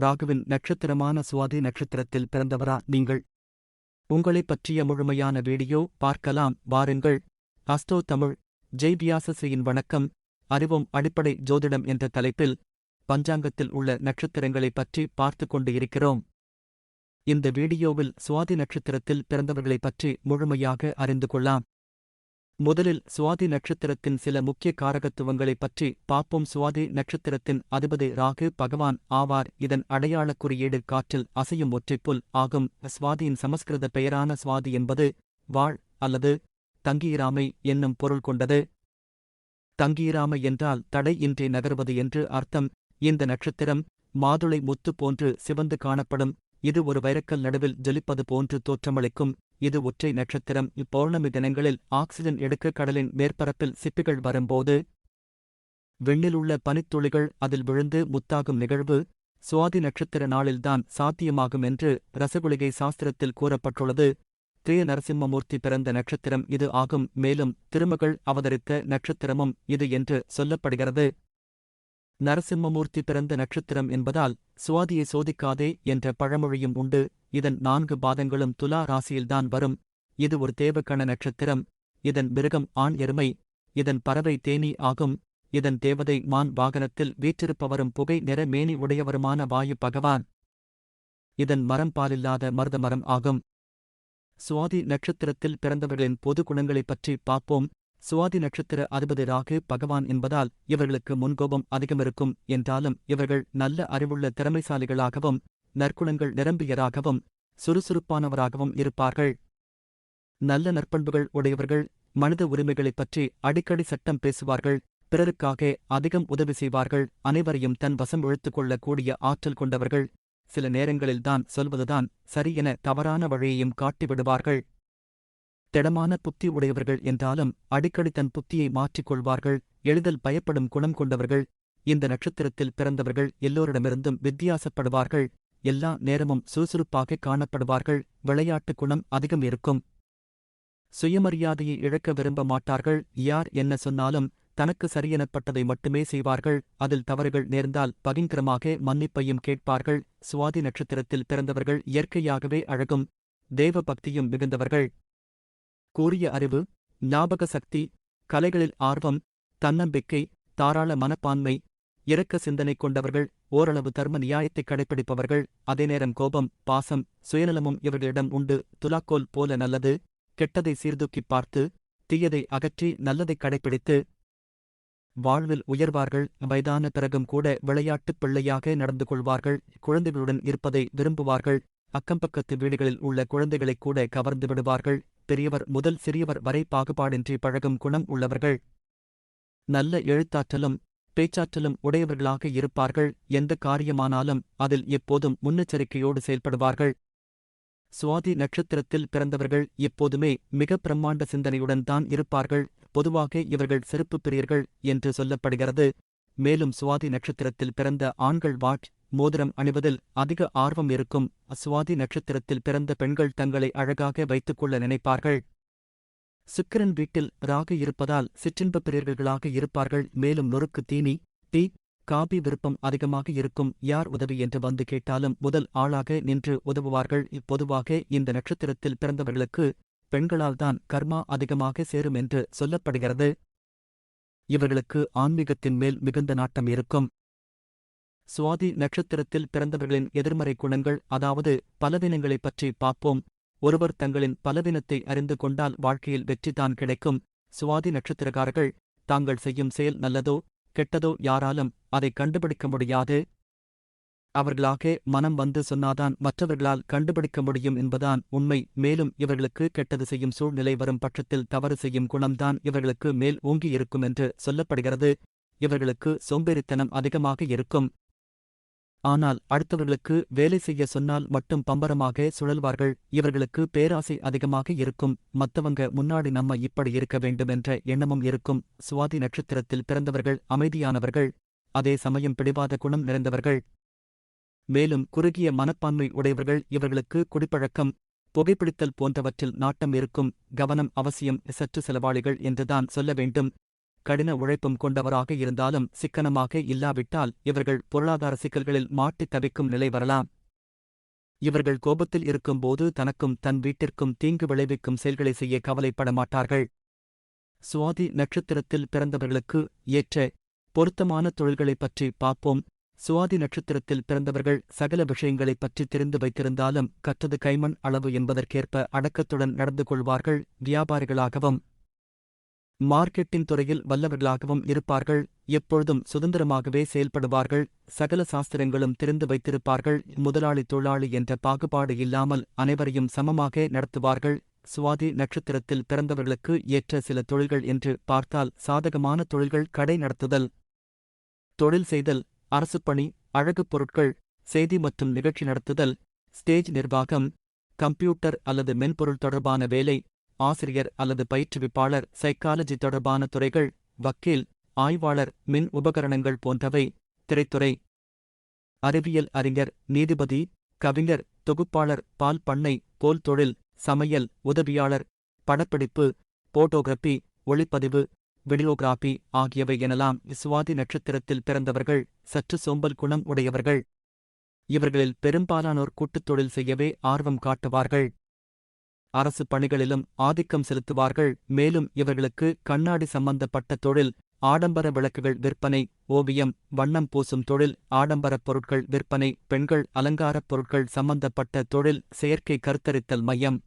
ராகுவின் நட்சத்திரமான சுவாதி நட்சத்திரத்தில் பிறந்தவரா நீங்கள்? உங்களைப் பற்றிய முழுமையான வீடியோ பார்க்கலாம் வாருங்கள். அஸ்டோ தமிழ் ஜெய் வியாசசியின் வணக்கம். அறிவும் அடிப்படை ஜோதிடம் என்ற தலைப்பில் பஞ்சாங்கத்தில் உள்ள நட்சத்திரங்களைப் பற்றி பார்த்துக் கொண்டு இருக்கிறோம் இந்த வீடியோவில் சுவாதி நட்சத்திரத்தில் பிறந்தவர்களைப் பற்றி முழுமையாக அறிந்து கொள்ளலாம். முதலில் சுவாதி நட்சத்திரத்தின் சில முக்கிய காரகத்துவங்களைப் பற்றி பார்ப்போம். சுவாதி நட்சத்திரத்தின் அதிபதி ராகு பகவான் ஆவார். இதன் அடையாளக் குறியீடு காற்றில் அசையும் ஒற்றைப்புல் ஆகும். சுவாதியின் சமஸ்கிருத பெயரான சுவாதி என்பது வாழ் அல்லது தங்கியிராமை என்னும் பொருள் கொண்டது. தங்கியிராமை என்றால் தடை இன்றி நகர்வது என்று அர்த்தம். இந்த நட்சத்திரம் மாதுளை முத்து போன்று சிவந்து காணப்படும். இது ஒரு வைரக்கல் நடுவில் ஜொலிப்பது போன்று தோற்றமளிக்கும். இது ஒற்றை நட்சத்திரம். இப்பௌர்ணமி தினங்களில் ஆக்சிஜன் எடுக்க கடலின் மேற்பரப்பில் சிப்பிகள் வரும்போது விண்ணிலுள்ள பனித்துளிகள் அதில் விழுந்து முத்தாகும் நிகழ்வு. சுவாதி நட்சத்திர நாளில்தான் சாத்தியமாகும் என்று ரசகுலிகை சாஸ்திரத்தில் கூறப்பட்டுள்ளது. திரிய நரசிம்மமூர்த்தி பிறந்த நட்சத்திரம் இது ஆகும். மேலும் திருமகள் அவதரித்த நட்சத்திரமும் இது என்று சொல்லப்படுகிறது. நரசிம்மமூர்த்தி பிறந்த நட்சத்திரம் என்பதால் சுவாதியை சோதிக்காதே என்ற பழமொழியும் உண்டு. இதன் நான்கு பாதங்களும் துலா ராசியில்தான் வரும். இது ஒரு தேவக்கண நட்சத்திரம். இதன் மிருகம் ஆண் எருமை. இதன் பறவை தேனி ஆகும். இதன் தேவதை மான் வாகனத்தில் வீற்றிருப்பவரும் புகை நிற மேனி உடையவருமான வாயு பகவான். இதன் மரம் பாலில்லாத மருத மரம் ஆகும். சுவாதி நட்சத்திரத்தில் பிறந்தவர்களின் பொது குணங்களைப் பற்றி பார்ப்போம். சுவாதி நட்சத்திர அதிபதி ராகு பகவான் என்பதால் இவர்களுக்கு முன்கோபம் அதிகமிருக்கும். என்றாலும் இவர்கள் நல்ல அறிவுள்ள திறமைசாலிகளாகவும் நற்குணங்கள் நிரம்பியராகவும் சுறுசுறுப்பானவராகவும் இருப்பார்கள். நல்ல நற்பண்புகள் உடையவர்கள் மனித உரிமைகளைப் பற்றி அடிக்கடி சட்டம் பேசுவார்கள். பிறருக்காக அதிகம் உதவி செய்வார்கள். அனைவரையும் தன் வசம் இழுத்துக் கொள்ளக்கூடிய ஆற்றல் கொண்டவர்கள். சில நேரங்களில்தான் சொல்வதுதான் சரியென தவறான வழியையும் காட்டிவிடுவார்கள். திடமான புத்தி உடையவர்கள் என்றாலும் அடிக்கடி தன் புத்தியை மாற்றிக் கொள்வார்கள் எளிதல் பயப்படும் குணம் கொண்டவர்கள் இந்த நட்சத்திரத்தில் பிறந்தவர்கள் எல்லோரிடமிருந்தும் வித்தியாசப்படுவார்கள் எல்லா நேரமும் சுறுசுறுப்பாக காணப்படுவார்கள் விளையாட்டு குணம் அதிகம் இருக்கும். சுயமரியாதையை இழக்க விரும்ப மாட்டார்கள் யார் என்ன சொன்னாலும் தனக்கு சரியெனப்பட்டதை மட்டுமே செய்வார்கள் அதில் தவறுகள் நேர்ந்தால் பகிங்கரமாக மன்னிப்பையும் கேட்பார்கள் சுவாதி நட்சத்திரத்தில் பிறந்தவர்கள் இயற்கையாகவே அழகும் தேவ பக்தியும் மிகுந்தவர்கள். கூறிய அறிவு ஞாபக சக்தி கலைகளில் ஆர்வம் தன்னம்பிக்கை தாராள மனப்பான்மை இரக்க சிந்தனை கொண்டவர்கள் ஓரளவு தர்ம நியாயத்தை கடைப்பிடிப்பவர்கள் அதே நேரம் கோபம் பாசம் சுயநலமும் இவர்களிடம் உண்டு. துலாக்கோல் போல நல்லது கெட்டதை சீர்தூக்கிப் பார்த்து தீயதை அகற்றி நல்லதை கடைப்பிடித்து வாழ்வில் உயர்வார்கள் வயதான பிறகும் கூட விளையாட்டுப் பிள்ளையாக நடந்து கொள்வார்கள் குழந்தைகளுடன் இருப்பதை விரும்புவார்கள் அக்கம்பக்கத்து வீடுகளில் உள்ள குழந்தைகளைக் கூட கவர்ந்து விடுவார்கள். பெரியவர் முதல் சிறியவர் வரை பாகுபாடின்றி பழகும் குணம் உள்ளவர்கள். நல்ல எழுத்தாற்றலும் பேச்சாற்றலும் உடையவர்களாக இருப்பார்கள். எந்த காரியமானாலும் அதில் எப்போதும் முன்னெச்சரிக்கையோடு செயல்படுவார்கள். சுவாதி நட்சத்திரத்தில் பிறந்தவர்கள் எப்போதுமே மிக பிரம்மாண்ட சிந்தனையுடன் தான் இருப்பார்கள். பொதுவாக இவர்கள் செருப்பு பிரியர்கள் என்று சொல்லப்படுகிறது. மேலும் சுவாதி நட்சத்திரத்தில் பிறந்த ஆண்கள் வாட் மோதிரம் அணிவதில் அதிக ஆர்வம் இருக்கும் அஸ்வாதி நட்சத்திரத்தில் பிறந்த பெண்கள் தங்களை அழகாக வைத்துக் கொள்ள நினைப்பார்கள். சுக்கிரன் வீட்டில் ராகு இருப்பதால் சிற்றின்பப் பிரியர்களாக இருப்பார்கள். மேலும் நொறுக்கு தீனி டீ காபி விருப்பம் அதிகமாக இருக்கும். யார் உதவி என்று வந்து கேட்டாலும் முதல் ஆளாக நின்று உதவுவார்கள். பொதுவாக இந்த நட்சத்திரத்தில் பிறந்தவர்களுக்கு பெண்களால்தான் கர்மா அதிகமாக சேரும் என்று சொல்லப்படுகிறது. இவர்களுக்கு ஆன்மீகத்தின் மேல் மிகுந்த நாட்டம் இருக்கும். சுவாதி நட்சத்திரத்தில் பிறந்தவர்களின் எதிர்மறை குணங்கள் அதாவது பலவீனங்களைப் பற்றி பார்ப்போம். ஒருவர் தங்களின் பலவீனத்தை அறிந்து கொண்டால் வாழ்க்கையில் வெற்றிதான் கிடைக்கும். சுவாதி நட்சத்திரக்காரர்கள் தாங்கள் செய்யும் செயல் நல்லதோ கெட்டதோ யாராலும் அதை கண்டுபிடிக்க முடியாது. அவர்களாக மனம் வந்து சொன்னாதான் மற்றவர்களால் கண்டுபிடிக்க முடியும் என்பதான் உண்மை. மேலும் இவர்களுக்கு கெட்டது செய்யும் சூழ்நிலை வரும் பட்சத்தில் தவறு செய்யும் குணம்தான் இவர்களுக்கு மேல் ஓங்கி இருக்கும் என்று சொல்லப்படுகிறது. இவர்களுக்கு சோம்பேறித்தனம் அதிகமாக இருக்கும். ஆனால் அடுத்தவர்களுக்கு வேலை செய்ய சொன்னால் மட்டும் பம்பரமாக சுழல்வார்கள். இவர்களுக்கு பேராசை அதிகமாக இருக்கும். மத்தவங்க முன்னாடி நம்ம இப்படி இருக்க வேண்டும் என்ற எண்ணமும் இருக்கும். சுவாதி நட்சத்திரத்தில் பிறந்தவர்கள் அமைதியானவர்கள். அதே சமயம் பிடிவாத குணம் நிறைந்தவர்கள். மேலும் குறுகிய மனப்பான்மை உடையவர்கள். இவர்களுக்கு குடிப்பழக்கம் புகைப்பிடித்தல் போன்றவற்றில் நாட்டம் இருக்கும். கவனம் அவசியம். சற்று செலவாளிகள் என்றுதான் சொல்ல வேண்டும். கடின உழைப்பும் கொண்டவராக இருந்தாலும் சிக்கனமாக இல்லாவிட்டால் இவர்கள் பொருளாதார சிக்கல்களில் மாட்டித் தவிக்கும் நிலை வரலாம். இவர்கள் கோபத்தில் இருக்கும்போது தனக்கும் தன் வீட்டிற்கும் தீங்கு விளைவிக்கும் செயல்களை செய்ய கவலைப்பட மாட்டார்கள். சுவாதி நட்சத்திரத்தில் பிறந்தவர்களுக்கு ஏற்ற பொருத்தமான தொழில்களைப் பற்றி பார்ப்போம். சுவாதி நட்சத்திரத்தில் பிறந்தவர்கள் சகல விஷயங்களைப் பற்றி தெரிந்து வைத்திருந்தாலும் கற்றது கைமண் அளவு என்பதற்கேற்ப அடக்கத்துடன் நடந்து கொள்வார்கள் வியாபாரிகளாகவும். மார்க்கெட்டிங் துறையில் வல்லவர்களாகவும் இருப்பார்கள் எப்பொழுதும் சுதந்திரமாகவே செயல்படுவார்கள் சகல சாஸ்திரங்களும் தெரிந்து வைத்திருப்பார்கள் முதலாளி தொழிலாளி என்ற பாகுபாடு இல்லாமல் அனைவரையும் சமமாக நடத்துவார்கள். சுவாதி நட்சத்திரத்தில் பிறந்தவர்களுக்கு ஏற்ற சில தொழில்கள் என்று பார்த்தால் சாதகமான தொழில்கள் கடை நடத்துதல் தொழில் செய்தல் அரசுப்பணி அழகுப் பொருட்கள் செய்தி மற்றும் நிகழ்ச்சி நடத்துதல் ஸ்டேஜ் நிர்வாகம் கம்ப்யூட்டர் அல்லது மென்பொருள் தொடர்பான வேலை ஆசிரியர் அல்லது பயிற்றுவிப்பாளர் சைக்காலஜி தொடர்பான துறைகள் வக்கீல் ஆய்வாளர் மின் உபகரணங்கள் போன்றவை. திரைத்துறை. அறிவியல் அறிஞர் நீதிபதி கவிஞர் தொகுப்பாளர் பால் பண்ணை போல் தொழில் சமையல் உதவியாளர் படப்பிடிப்பு போட்டோகிராபி ஒளிப்பதிவு வீடியோகிராபி ஆகியவை எனலாம். சுவாதி நட்சத்திரத்தில் பிறந்தவர்கள் சற்று சோம்பல் குணம் உடையவர்கள். இவர்களில் பெரும்பாலானோர் கூட்டுத் தொழில் செய்யவே ஆர்வம் காட்டுவார்கள். அரசு பணிகளிலும் ஆதிக்கம் செலுத்துவார்கள். மேலும் இவர்களுக்கு கண்ணாடி சம்பந்தப்பட்ட தொழில் ஆடம்பர விளக்குகள் விற்பனை ஓவியம் வண்ணம் பூசும் தொழில் ஆடம்பரப் பொருட்கள் விற்பனை பெண்கள் அலங்காரப் பொருட்கள் சம்பந்தப்பட்ட தொழில் செயற்கை கருத்தரித்தல் மையம்.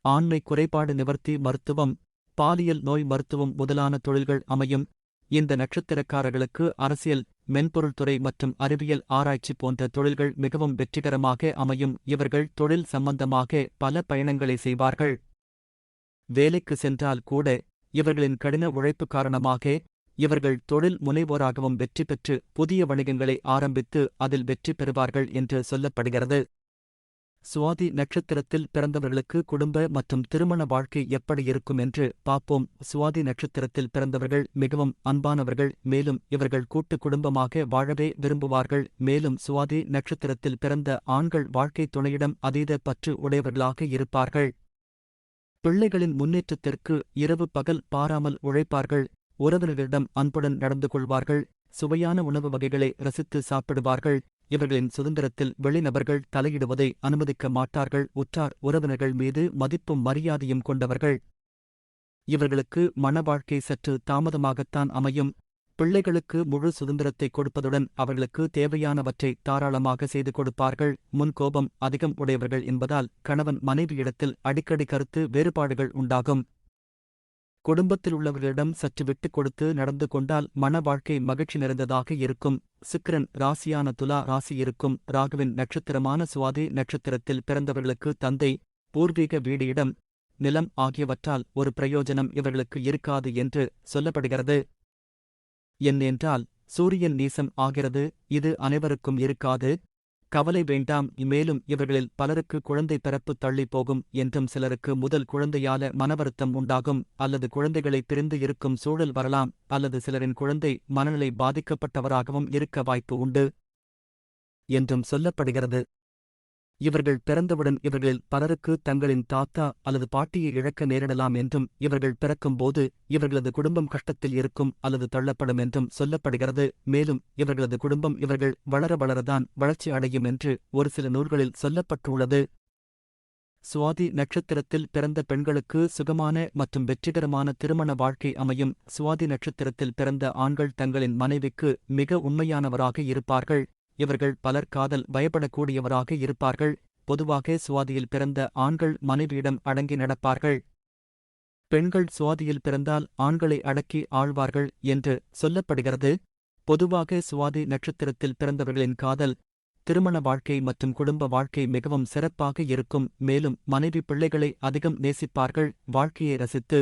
ஆண்மை குறைபாடு நிவர்த்தி மருத்துவம் பாலியல் நோய் மருத்துவம் முதலான தொழில்கள் அமையும். இந்த நட்சத்திரக்காரர்களுக்கு அரசியல் மென்பொருள் துறை மற்றும் அறிவியல் ஆராய்ச்சி போன்ற தொழில்கள் மிகவும் வெற்றிகரமாக அமையும். இவர்கள் தொழில் சம்பந்தமாக பல பயணங்களை செய்வார்கள். வேலைக்கு சென்றால் கூட இவர்களின் கடின உழைப்பு காரணமாக இவர்கள் தொழில் முனைவோராகவும் வெற்றி பெற்று புதிய வணிகங்களை ஆரம்பித்து அதில் வெற்றி பெறுவார்கள் என்று சொல்லப்படுகிறது. சுவாதி நட்சத்திரத்தில் பிறந்தவர்களுக்கு குடும்ப மற்றும் திருமண வாழ்க்கை எப்படி இருக்கும் என்று பார்ப்போம். சுவாதி நட்சத்திரத்தில் பிறந்தவர்கள் மிகவும் அன்பானவர்கள் மேலும் இவர்கள் கூட்டு குடும்பமாக வாழவே விரும்புவார்கள். மேலும் சுவாதி நட்சத்திரத்தில் பிறந்த ஆண்கள் வாழ்க்கை துணையிடம் அதீத பற்று உடையவர்களாக இருப்பார்கள். பிள்ளைகளின் முன்னேற்றத்திற்கு இரவு பகல் பாராமல் உழைப்பார்கள். உறவினர்களிடம் அன்புடன் நடந்து கொள்வார்கள். சுவையான உணவு வகைகளை ரசித்து சாப்பிடுவார்கள். இவர்களின் சுதந்திரத்தில் வெளிநபர்கள் தலையிடுவதை அனுமதிக்க மாட்டார்கள். உற்றார் உறவினர்கள் மீது மதிப்பும் மரியாதையும் கொண்டவர்கள். இவர்களுக்கு மண வாழ்க்கை சற்று தாமதமாகத்தான் அமையும். பிள்ளைகளுக்கு முழு சுதந்திரத்தை கொடுப்பதுடன் அவர்களுக்கு தேவையானவற்றை தாராளமாக செய்து கொடுப்பார்கள். முன்கோபம் அதிகம் உடையவர்கள் என்பதால் கணவன் மனைவியிடத்தில் அடிக்கடி கருத்து வேறுபாடுகள் உண்டாகும். குடும்பத்தில் உள்ளவர்களிடம் சற்று விட்டுக் கொடுத்து நடந்து கொண்டால் மன வாழ்க்கை மகிழ்ச்சி நிறைந்ததாக இருக்கும். சுக்கிரன் ராசியான துலா ராசி இருக்கும். ராகுவின் நட்சத்திரமான சுவாதி நட்சத்திரத்தில் பிறந்தவர்களுக்கு தந்தை பூர்வீக வீடு இடம் நிலம் ஆகியவற்றால் ஒரு பிரயோஜனம் இவர்களுக்கு இருக்காது என்று சொல்லப்படுகிறது. என்னென்றால் சூரியன் நீசம் ஆகிறது. இது அனைவருக்கும் இருக்காது. கவலை வேண்டாம் மேலும் இவர்களில் பலருக்கு குழந்தை பிறப்பு தள்ளி போகும் என்றும் சிலருக்கு முதல் குழந்தையால மனவருத்தம் உண்டாகும் அல்லது குழந்தைகளை பிரிந்து இருக்கும் சூழல் வரலாம் அல்லது சிலரின் குழந்தை மனநிலை பாதிக்கப்பட்டவராகவும் இருக்க வாய்ப்பு உண்டு என்றும் சொல்லப்படுகிறது. இவர்கள் பிறந்தவுடன் இவர்களில் பலருக்கு தங்களின் தாத்தா அல்லது பாட்டியை இழக்க நேரிடலாம் என்றும் இவர்கள் பிறக்கும்போது இவர்களது குடும்பம் கஷ்டத்தில் இருக்கும் அல்லது தள்ளப்படும் என்றும் சொல்லப்படுகிறது. மேலும் இவர்களது குடும்பம் இவர்கள் வளர வளரதான் வளர்ச்சி அடையும் என்று ஒரு சில நூல்களில் சொல்லப்பட்டுள்ளது. சுவாதி நட்சத்திரத்தில் பிறந்த பெண்களுக்கு சுகமான மற்றும் வெற்றிகரமான திருமண வாழ்க்கை அமையும். சுவாதி நட்சத்திரத்தில் பிறந்த ஆண்கள் தங்களின் மனைவிக்கு மிக உண்மையானவராக இருப்பார்கள். இவர்கள் பலர் காதல் பயப்படக்கூடியவராக இருப்பார்கள். பொதுவாக சுவாதியில் பிறந்த ஆண்கள் மனைவியிடம் அடங்கி நடப்பார்கள். பெண்கள் சுவாதியில் பிறந்தால் ஆண்களை அடக்கி ஆழ்வார்கள் என்று சொல்லப்படுகிறது. பொதுவாக சுவாதி நட்சத்திரத்தில் பிறந்தவர்களின் காதல் திருமண வாழ்க்கை மற்றும் குடும்ப வாழ்க்கை மிகவும் சிறப்பாக இருக்கும். மேலும் மனைவி பிள்ளைகளை அதிகம் நேசிப்பார்கள். வாழ்க்கையை ரசித்து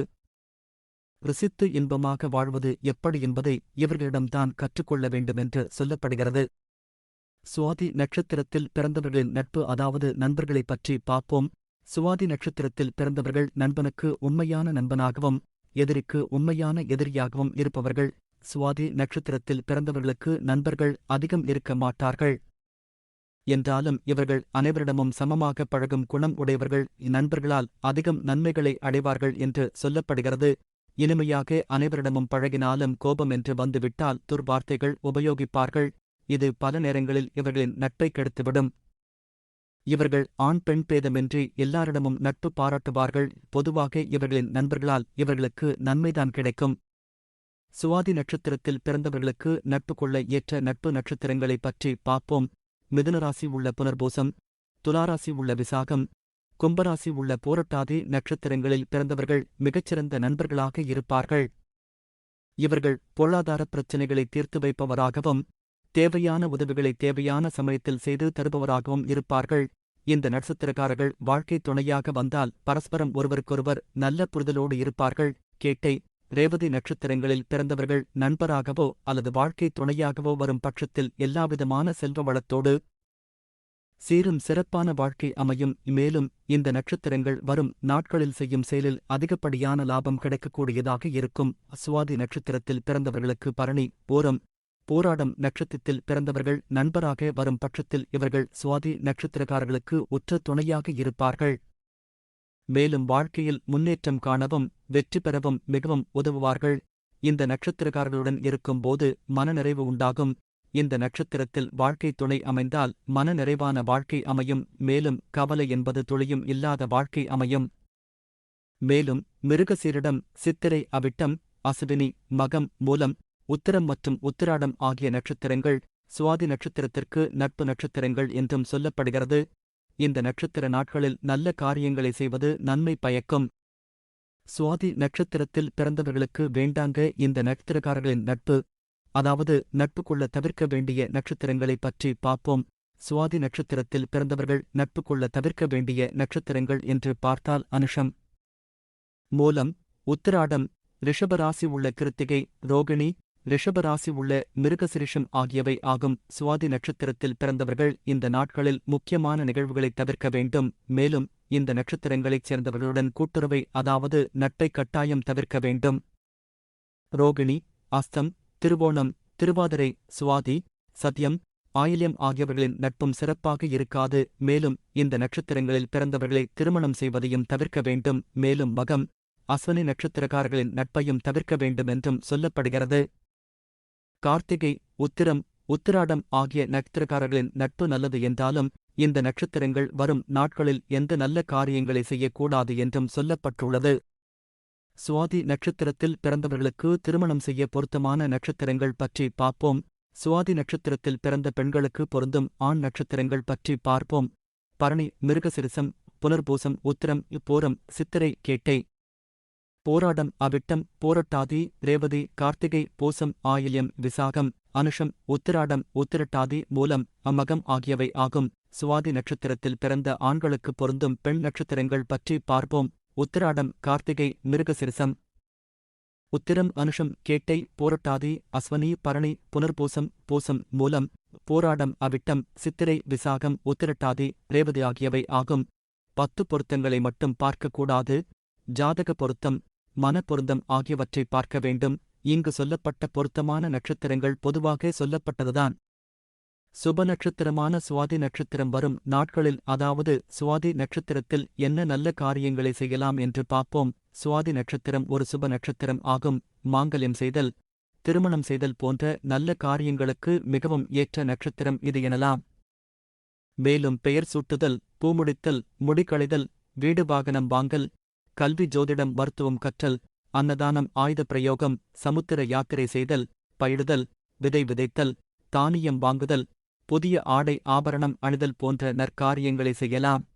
ருசித்து இன்பமாக வாழ்வது எப்படி என்பதை இவர்களிடம்தான் கற்றுக்கொள்ள வேண்டுமென்று சொல்லப்படுகிறது. சுவாதி நட்சத்திரத்தில் பிறந்தவர்களின் நட்பு அதாவது நண்பர்களைப் பற்றி பார்ப்போம். சுவாதி நட்சத்திரத்தில் பிறந்தவர்கள் நண்பனுக்கு உண்மையான நண்பனாகவும் எதிரிக்கு உண்மையான எதிரியாகவும் இருப்பவர்கள். சுவாதி நட்சத்திரத்தில் பிறந்தவர்களுக்கு நண்பர்கள் அதிகம் இருக்க மாட்டார்கள். என்றாலும் இவர்கள் அனைவரிடமும் சமமாக பழகும் குணம் உடையவர்கள். நண்பர்களால் அதிகம் நன்மைகளை அடைவார்கள் என்று சொல்லப்படுகிறது. இனிமையாக அனைவரிடமும் பழகினாலும் கோபம் என்று வந்துவிட்டால் துர்வார்த்தைகள் உபயோகிப்பார்கள். இது பல நேரங்களில் இவர்களின் நட்பை கெடுத்துவிடும். இவர்கள் ஆண் பெண் பேதமின்றி எல்லாரிடமும் நட்பு பாராட்டுவார்கள். பொதுவாக இவர்களின் நண்பர்களால் இவர்களுக்கு நன்மைதான் கிடைக்கும். சுவாதி நட்சத்திரத்தில் பிறந்தவர்களுக்கு நட்பு கொள்ள ஏற்ற நட்பு நட்சத்திரங்களைப் பற்றி பார்ப்போம். மிதுனராசி உள்ள புனர்பூசம் துலாராசி உள்ள விசாகம் கும்பராசி உள்ள போரட்டாதி நட்சத்திரங்களில் பிறந்தவர்கள் மிகச்சிறந்த நண்பர்களாக இருப்பார்கள். இவர்கள் பொருளாதார பிரச்சினைகளை தீர்த்து வைப்பவராகவும் தேவையான உதவிகளை தேவையான சமயத்தில் செய்து தருபவராகவும் இருப்பார்கள். இந்த நட்சத்திரக்காரர்கள் வாழ்க்கை துணையாக வந்தால் பரஸ்பரம் ஒருவருக்கொருவர் நல்ல புரிதலோடு இருப்பார்கள். கேட்டை ரேவதி நட்சத்திரங்களில் பிறந்தவர்கள் நண்பராகவோ அல்லது வாழ்க்கை துணையாகவோ வரும் பட்சத்தில் எல்லாவிதமான செல்வ வளத்தோடு சீரும் சிறப்பான வாழ்க்கை அமையும். மேலும் இந்த நட்சத்திரங்கள் வரும் நாட்களில் செய்யும் செயலில் அதிகப்படியான லாபம் கிடைக்கக்கூடியதாக இருக்கும். அஸ்வாதி நட்சத்திரத்தில் பிறந்தவர்களுக்கு பரணி போரம் போராடம் நட்சத்திரத்தில் பிறந்தவர்கள் நண்பராக வரும் பட்சத்தில் இவர்கள் சுவாதி நட்சத்திரக்காரர்களுக்கு உற்ற துணையாக இருப்பார்கள். மேலும் வாழ்க்கையில் முன்னேற்றம் காணவும் வெற்றி பெறவும் மிகவும் உதவுவார்கள். இந்த நட்சத்திரக்காரர்களுடன் இருக்கும்போது மனநிறைவு உண்டாகும். இந்த நட்சத்திரத்தில் வாழ்க்கை துணை அமைந்தால் மனநிறைவான வாழ்க்கை அமையும். மேலும் கவலை என்பது துளியும் இல்லாத வாழ்க்கை அமையும். மேலும் மிருகசீரிடம் சித்திரை அவிட்டம் அசுவினி மகம் மூலம் உத்திரம் மற்றும் உத்திராடம் ஆகிய நட்சத்திரங்கள் சுவாதி நட்சத்திரத்திற்கு நட்பு நட்சத்திரங்கள் என்றும் சொல்லப்படுகிறது. இந்த நட்சத்திர நாட்களில் நல்ல காரியங்களை செய்வது நன்மை பயக்கும். சுவாதி நட்சத்திரத்தில் பிறந்தவர்களுக்கு வேண்டாங்க இந்த நட்சத்திரக்காரர்களின் நட்பு. அதாவது நட்பு கொள்ள தவிர்க்க வேண்டிய நட்சத்திரங்களைப் பற்றி பார்ப்போம். சுவாதி நட்சத்திரத்தில் பிறந்தவர்கள் நட்பு கொள்ள தவிர்க்க வேண்டிய நட்சத்திரங்கள் என்று பார்த்தால் அனுஷம். மூலம் உத்திராடம் ரிஷபராசி உள்ள கிருத்திகை ரோகிணி ரிஷபராசி உள்ள மிருகசிரிஷம் ஆகியவை ஆகும். சுவாதி நட்சத்திரத்தில் பிறந்தவர்கள் இந்த நாட்களில் முக்கியமான நிகழ்வுகளை தவிர்க்க வேண்டும். மேலும் இந்த நட்சத்திரங்களைச் சேர்ந்தவர்களுடன் கூட்டுறவை அதாவது நட்பை கட்டாயம் தவிர்க்க வேண்டும். ரோகிணி அஸ்தம் திருவோணம் திருவாதிரை சுவாதி சத்யம் ஆயில்யம் ஆகியவர்களின் நட்பும் சிறப்பாக இருக்காது. மேலும் இந்த நட்சத்திரங்களில் பிறந்தவர்களை திருமணம் செய்வதையும் தவிர்க்க வேண்டும். மேலும் மகம் அஸ்வனி நட்சத்திரக்காரர்களின் நட்பையும் தவிர்க்க வேண்டும் என்றும் சொல்லப்படுகிறது. கார்த்திகை உத்திரம் உத்திராடம் ஆகிய நட்சத்திரக்காரர்களின் நட்பு நல்லது என்றாலும் இந்த நட்சத்திரங்கள் வரும் நாட்களில் எந்த நல்ல காரியங்களை செய்யக்கூடாது என்றும் சொல்லப்பட்டுள்ளது. சுவாதி நட்சத்திரத்தில் பிறந்தவர்களுக்கு திருமணம் செய்ய பொருத்தமான நட்சத்திரங்கள் பற்றி பார்ப்போம். சுவாதி நட்சத்திரத்தில் பிறந்த பெண்களுக்கு பொருந்தும் ஆண் நட்சத்திரங்கள் பற்றி பார்ப்போம். பரணி மிருகசிரிசம் புனர்பூசம் உத்திரம் இப்போரம் சித்திரை கேட்டை. போராடம் அவிட்டம் போரட்டாதி ரேவதி கார்த்திகை பூசம் ஆயில்யம் விசாகம் அனுஷம் உத்திராடம் உத்திரட்டாதி மூலம் அம்மகம் ஆகியவை ஆகும். சுவாதி நட்சத்திரத்தில் பிறந்த ஆண்களுக்கு பொருந்தும் பெண் நட்சத்திரங்கள் பற்றி பார்ப்போம். உத்திராடம் கார்த்திகை மிருகசிரிசம். உத்திரம் அனுஷம் கேட்டை போரட்டாதி அஸ்வனி பரணி புனர்பூசம் பூசம் மூலம் போராடம் அவிட்டம் சித்திரை விசாகம் உத்திரட்டாதி ரேவதி ஆகியவை ஆகும். பத்து பொருத்தங்களை மட்டும் பார்க்கக்கூடாது ஜாதக பொருத்தம். மனப்பொருந்தம் ஆகியவற்றை பார்க்க வேண்டும். இங்கு சொல்லப்பட்ட பொருத்தமான நட்சத்திரங்கள் பொதுவாக சொல்லப்பட்டதுதான். சுப நட்சத்திரமான சுவாதி நட்சத்திரம் வரும் நாட்களில் அதாவது சுவாதி நட்சத்திரத்தில் என்ன நல்ல காரியங்களை செய்யலாம் என்று பார்ப்போம். சுவாதி நட்சத்திரம் ஒரு சுப நட்சத்திரம் ஆகும். மாங்கல்யம் செய்தல் திருமணம் செய்தல் போன்ற நல்ல காரியங்களுக்கு மிகவும் ஏற்ற நட்சத்திரம் இது எனலாம். மேலும் பெயர் சூட்டுதல் பூமுடித்தல் முடிக்களைதல் வீடு வாகனம் வாங்கல் கல்வி ஜோதிடம் மருத்துவம் கற்றல் அன்னதானம் ஆயுத பிரயோகம் சமுத்திர யாத்திரை செய்தல் பயிடுதல் விதை விதைத்தல் தானியம் வாங்குதல் புதிய ஆடை ஆபரணம் அணிதல் போன்ற நற்காரியங்களை செய்யலாம்.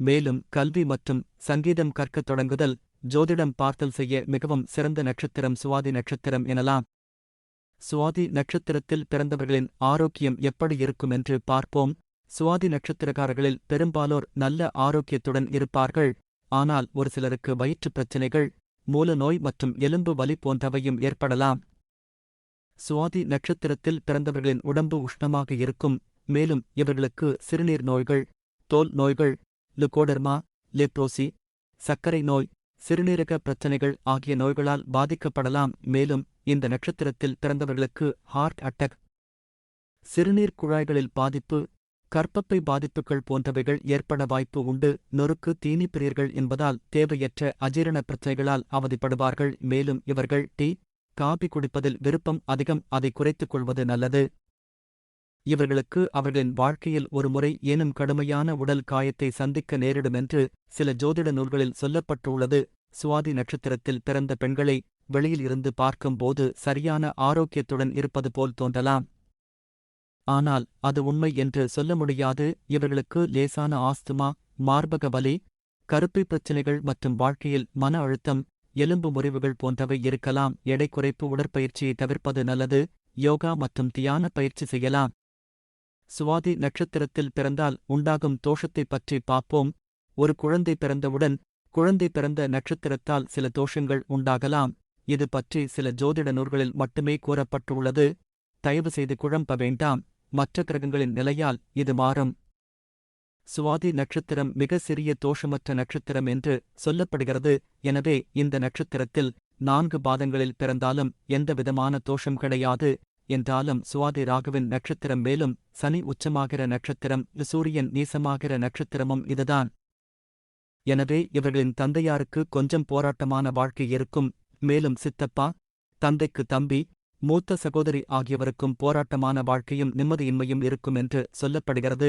மேலும் கல்வி மற்றும் சங்கீதம் கற்கத் தொடங்குதல் ஜோதிடம் பார்த்தல் செய்ய மிகவும் சிறந்த நட்சத்திரம் சுவாதி நட்சத்திரம் எனலாம். சுவாதி நட்சத்திரத்தில் பிறந்தவர்களின் ஆரோக்கியம் எப்படி இருக்கும் என்று பார்ப்போம். சுவாதி நட்சத்திரக்காரர்களில் பெரும்பாலோர் நல்ல ஆரோக்கியத்துடன் இருப்பார்கள். ஆனால் ஒரு சிலருக்கு வயிற்றுப் பிரச்சினைகள் மூல நோய் மற்றும் எலும்பு வலி போன்றவையும் ஏற்படலாம். சுவாதி நட்சத்திரத்தில் பிறந்தவர்களின் உடம்பு உஷ்ணமாக இருக்கும் மேலும் இவர்களுக்கு சிறுநீர் நோய்கள் தோல் நோய்கள் லுகோடர்மா லெப்ரோசி சர்க்கரை நோய் சிறுநீரக பிரச்சனைகள் ஆகிய நோய்களால் பாதிக்கப்படலாம். மேலும் இந்த நட்சத்திரத்தில் பிறந்தவர்களுக்கு ஹார்ட் அட்டாக் சிறுநீர் குழாய்களில் பாதிப்பு கற்பப்பை பாதிப்புகள் போன்றவைகள் ஏற்பட வாய்ப்பு உண்டு. நொறுக்கு தீனிப்பிரியர்கள் என்பதால் தேவையற்ற அஜீரண பிரச்சனைகளால் அவதிப்படுவார்கள். மேலும் இவர்கள் டீ காபி குடிப்பதில் விருப்பம் அதிகம். அதை குறைத்துக் கொள்வது நல்லது. இவர்களுக்கு அவர்களின் வாழ்க்கையில் ஒருமுறை ஏனும் கடுமையான உடல் காயத்தை சந்திக்க நேரிடுமென்று சில ஜோதிட நூல்களில் சொல்லப்பட்டுள்ளது. சுவாதி நட்சத்திரத்தில் பிறந்த பெண்களை வெளியில் இருந்து பார்க்கும்போது சரியான ஆரோக்கியத்துடன் இருப்பது போல் தோன்றலாம். ஆனால் அது உண்மை என்று சொல்ல முடியாது. இவர்களுக்கு லேசான ஆஸ்துமா மார்பக வலி கருப்பை பிரச்சினைகள் மற்றும் வாழ்க்கையில் மன அழுத்தம் எலும்பு முறிவுகள் போன்றவை இருக்கலாம். எடை குறைப்பு உடற்பயிற்சியை தவிர்ப்பது நல்லது. யோகா மற்றும் தியான பயிற்சி செய்யலாம். சுவாதி நட்சத்திரத்தில் பிறந்தால் உண்டாகும் தோஷத்தைப் பற்றி பார்ப்போம். ஒரு குழந்தை பிறந்தவுடன் குழந்தை பிறந்த நட்சத்திரத்தால் சில தோஷங்கள் உண்டாகலாம். இது பற்றி சில ஜோதிட நூல்களில் மட்டுமே கூறப்பட்டுள்ளது. தயவு செய்து குழம்ப வேண்டாம். மற்ற கிரகங்களின் நிலையால் இது மாறும். சுவாதி நட்சத்திரம் மிக சிறிய தோஷமற்ற நட்சத்திரம் என்று சொல்லப்படுகிறது. எனவே இந்த நட்சத்திரத்தில் நான்கு பாதங்களில் பிறந்தாலும் எந்தவிதமான தோஷம் கிடையாது. என்றாலும் சுவாதி ராகுவின் நட்சத்திரம் மேலும் சனி உச்சமாகிற நட்சத்திரம் சூரியன் நீசமாகிற நட்சத்திரமும் இதுதான். எனவே இவர்களின் தந்தையாருக்கு கொஞ்சம் போராட்டமான வாழ்க்கை இருக்கும். மேலும் சித்தப்பா தந்தைக்கு தம்பி மூத்த சகோதரி ஆகியவருக்கும் போராட்டமான வாழ்க்கையும் நிம்மதியின்மையும் இருக்கும் என்று சொல்லப்படுகிறது.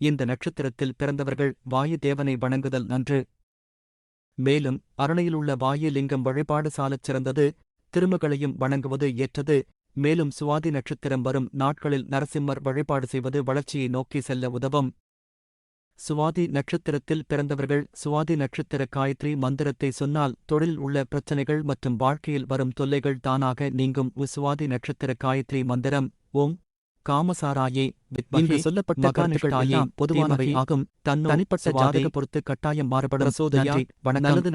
இந்த நட்சத்திரத்தில் பிறந்தவர்கள் வாயு தேவனை வணங்குதல் நன்று. மேலும் அரணையிலுள்ள வாயு லிங்கம் வழிபாடு சாலச் சிறந்தது. திருமகளையும் வணங்குவது ஏற்றது. மேலும் சுவாதி நட்சத்திரம் வரும் நாட்களில் நரசிம்மர் வழிபாடு செய்வது வளர்ச்சியை நோக்கி செல்ல உதவும். சுவாதி நட்சத்திரத்தில் பிறந்தவர்கள் சுவாதி நட்சத்திர காயத்ரி மந்திரத்தை சொன்னால் தொழில் உள்ள பிரச்சனைகள் மற்றும் வாழ்க்கையில் வரும் தொல்லைகள் தானாக நீங்கும். சுவாதி நட்சத்திர காயத்ரி மந்திரம் ஓம் காமசாராயே இங்கு சொல்லப்பட்ட பொதுவானவை ஆகும். தன் தனிப்பட்ட ஜாதக பொறுத்து கட்டாயம் மாறுபடும். நன்றி, வணக்கம்.